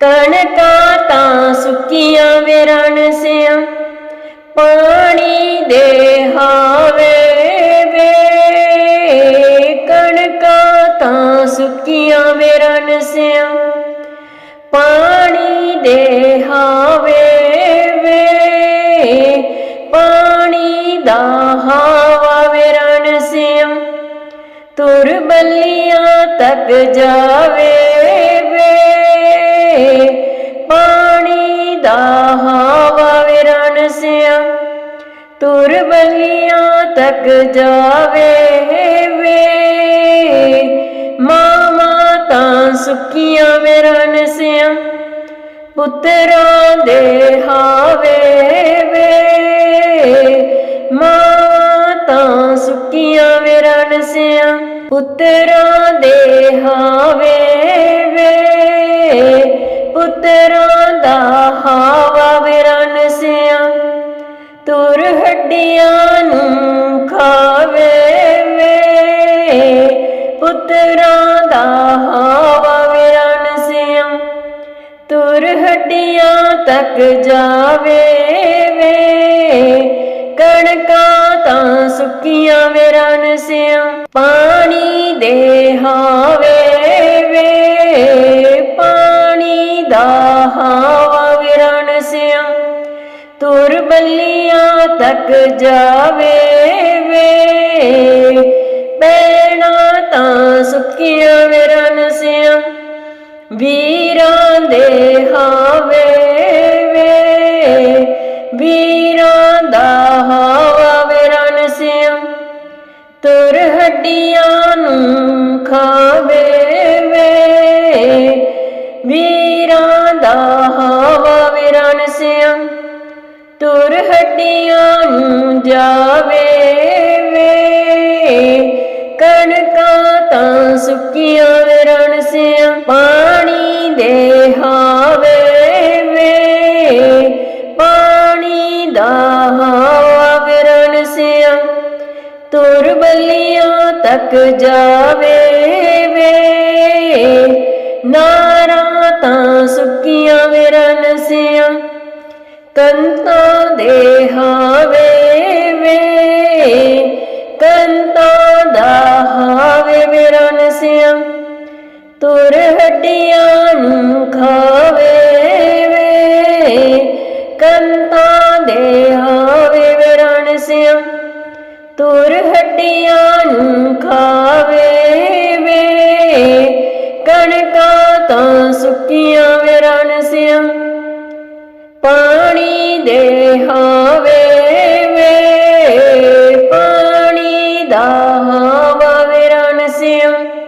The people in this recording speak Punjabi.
ਕਣਕਾਂ ਤਾਂ ਸੁੱਕੀਆਂ ਵੇਰਣ ਸਿਆਂ, ਪਾਣੀ ਦੇ ਹਾਵੇ ਵੇ। ਕਣਕਾਂ ਤਾਂ ਸੁੱਕੀਆਂ ਵੇਰਣ ਸਿਆਂ, ਪਾਣੀ ਦੇ ਹਾਵੇ ਵੇ। ਪਾਣੀ ਦਾ ਹਾਵਾ ਵੇਰਣ ਸਿਆਂ, ਤੁਰ ਬੱਲੀਆਂ ਤੱਕ ਜਾਵੇ। ਤੁਰ ਬੱਲੀਆਂ ਤੱਕ ਜਾਵੇ ਵੇ। ਮਾਮਾ ਤਾਂ ਸੁੱਕੀਆਂ ਵਿਰਨ ਸਿਆ, ਪੁੱਤਰਾਂ ਦੇ ਹਾਵੇ ਵੇ। ਮਾਂ ਤਾਂ ਸੁੱਕੀਆਂ ਵਿਰਨ ਸਿਆਂ, ਪੁੱਤਰਾਂ ਦੇ ਹਾਵੇ ਵੇ। ਪੁੱਤਰਾਂ ਦਾ ਹੱਡੀਆਂ ਨੂੰ ਖਾਵੇ ਵੇ। ਪੁੱਤਰਾਂ ਦਾ ਹਾਵਾ ਵਿਰਨ ਸਿਆਂ ਤੁਰ ਹੱਡੀਆਂ ਤੱਕ ਜਾਵੇ ਵੇ। ਕਣਕਾਂ ਤਾਂ ਸੁੱਕੀਆਂ ਵੇਰਨ ਸਿਆਂ ਪਾਣੀ ਦੇ ਹਾਵੇ ਵੇ। ਪਾਣੀ ਦਾ ਹਾਵਾ ਵਿਰਨ ਸਿਆਂ ਤੁਰ ਬੱਲੀ ਬੱਲੀਆਂ ਤੱਕ ਜਾਵੇ ਵੇ ਪੈਣਾ ਤਾਂ ਸੁੱਕੀਆਂ ਵੇਰਨ ਸਿਆਂ ਵੀਰਾਂ ਦੇ ਹਾਵੇ ਵੇ ਵੀਰਾਂ ਦਾ ਹਾਵਾ ਵਿਰਨ ਸਿਆਂ ਤੁਰ ਹੱਡੀਆਂ ਨੂੰ ਖਾਵੇ ਵੇ ਵੀਰਾਂ ਦਾ ਤੁਰ ਹੱਡੀਆਂ ਨੂੰ ਜਾਵੇ ਵੇ। ਕਣਕਾਂ ਤਾਂ ਸੁੱਕੀਆਂ ਵਿਰਨ ਸਿਆਂ ਪਾਣੀ ਦੇ ਹਾਵੇ ਵੇ। ਪਾਣੀ ਦਾ ਹਾਵਾ ਵਿਰਨ ਸਿਆਂ ਤੁਰ ਬੱਲੀਆਂ ਤੱਕ ਜਾਵੇ ਵੇ। ਨਾਰਾਂ ਤਾਂ ਸੁੱਕੀਆਂ ਵਿਰਨ ਸਿਆਂ ਕੰਤਾਂ ਤੁਰ ਹੱਡੀਆਂ ਨੂੰ ਖਾਵੇ ਵੇ ਕੰਤਾਂ ਦੇ ਹਾਵੇ ਵਿਰਨ ਸਿਆਂ। ਤੁਰ ਹੱਡੀਆਂ